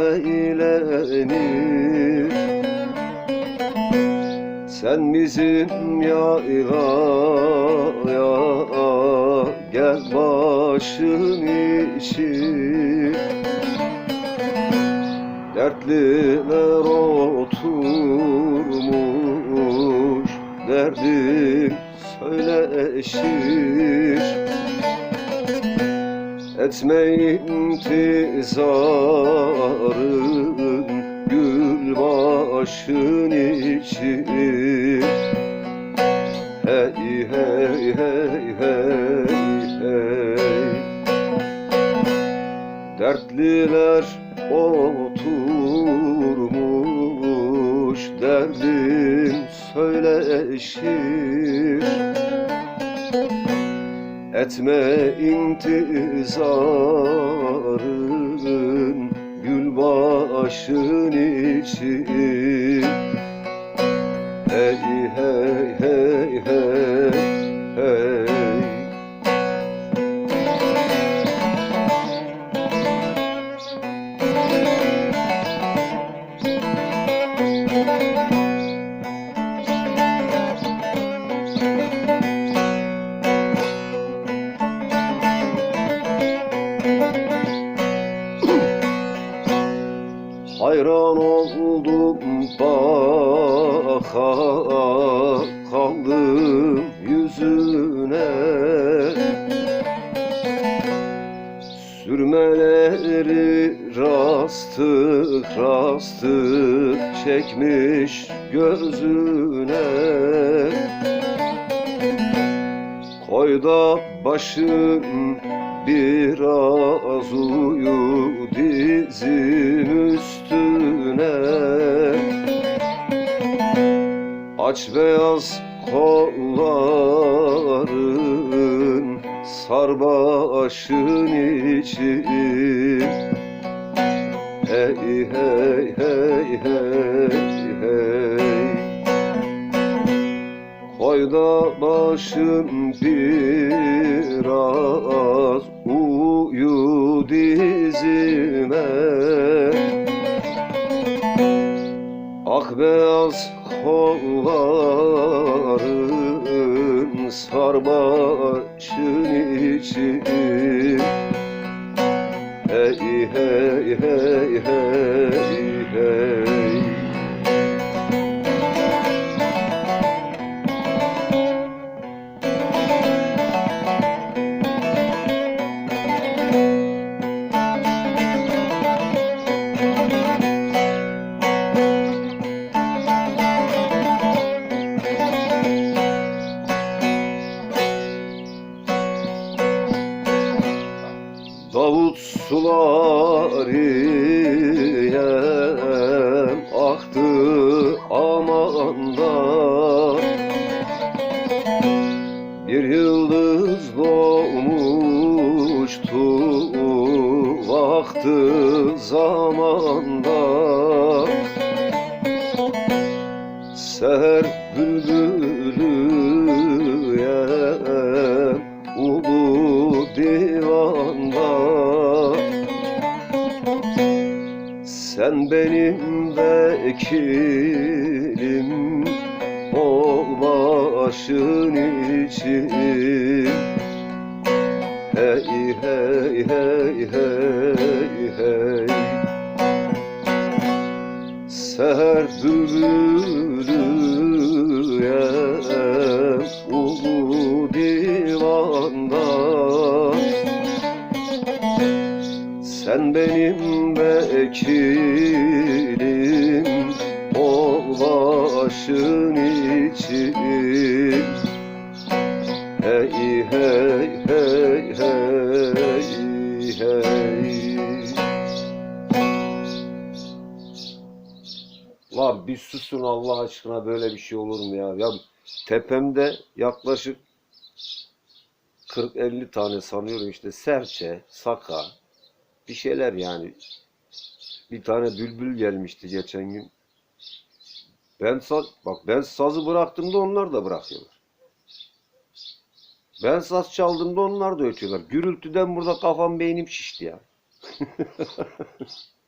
Alem eğlenir Sen bizim yaylaya Gel başın işi. Dertliler oturmuş Derdim söyleşir Etme intizarın Gül başın içi Hey hey hey hey hey. Dertliler oturmuş derdim söyleşir Etme intizarın gül başın içi Sürmeleri rastık rastık çekmiş gözüne. Koy da başın biraz uyu dizim üstüne. Aç beyaz kolların Sar başın içi Hey hey hey hey hey. Koy da başın biraz uyu dizime. Ak beyaz kolların sar başın içi. Hey hey hey hey Davut suları aktı amanda. Bir yıldız doğmuş uçtu vakti zamanda. Seher bülbülüye benim vekilim ol başın için. Hey hey hey hey hey. Seher bülbülüye Sen benim vekilim ol başın için Hey hey hey hey hey Lan bir susun Allah aşkına böyle bir şey olur mu ya? Ya tepemde yaklaşık 40-50 tane sanıyorum işte serçe, saka bir şeyler yani. Bir tane bülbül gelmişti geçen gün. Ben saz, bak ben sazı bıraktığımda onlar da bırakıyorlar. Ben saz çaldığımda onlar da ötüyorlar. Gürültüden burada kafam beynim şişti ya.